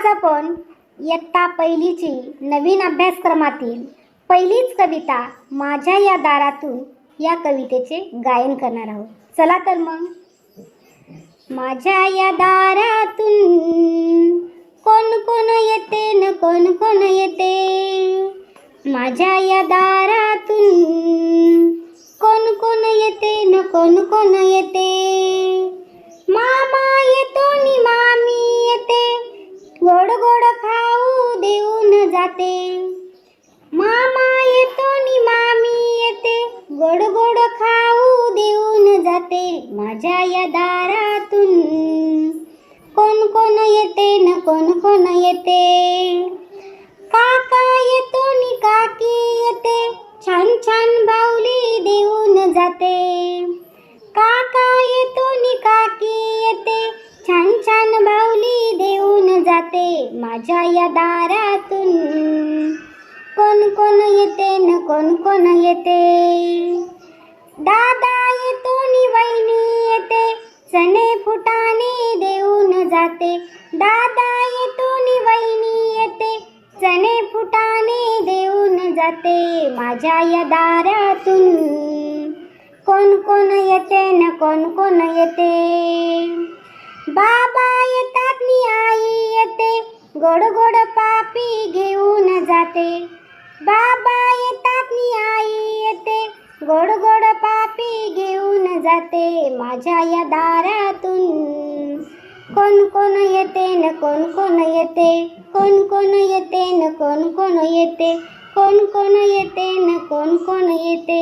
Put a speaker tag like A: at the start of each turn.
A: आज आपण इयत्ता पहिलीची नवीन अभ्यासक्रमातील पहिलीच कविता माझ्या या दारातून या कवितेचे गायन करणार आहोत. चला तर मग. माझ्या या दारातून कोण कोण येते न कोण कोण येते? माझ्या या दारातून कोण कोण येते न कोण कोण येते? मा खाऊ देऊन जाते. मामा येतो नि मामी येते. गोड गोड खाऊ देऊन जाते माझ्या या दारातून. कोण कोण येते न कोण कोण येते. काका येतो नि काकी येते. छान छान बाहुली देऊन जाते. जाते माझ्या या दारातून. कोण कोण येते न कोण कोण येते? दादा येतो नि वहिनी येते. चणे फुटाने देऊन जाते. दादा येतो नि वहिनी येते. चणे फुटाने देऊन जाते माझ्या या दारातून. कोण कोण येते न कोण कोण येते? बाबा येतात नि आई. येते. गोड गोड पापी घेऊन जाते. बाबा येतात मी आई येते. गोड गोड पापी घेऊन जाते माझ्या या दारातून. कोण कोण येते न कोण कोण येते. कोण कोण येते न कोण कोण येते. कोण कोण येते न कोण कोण येते.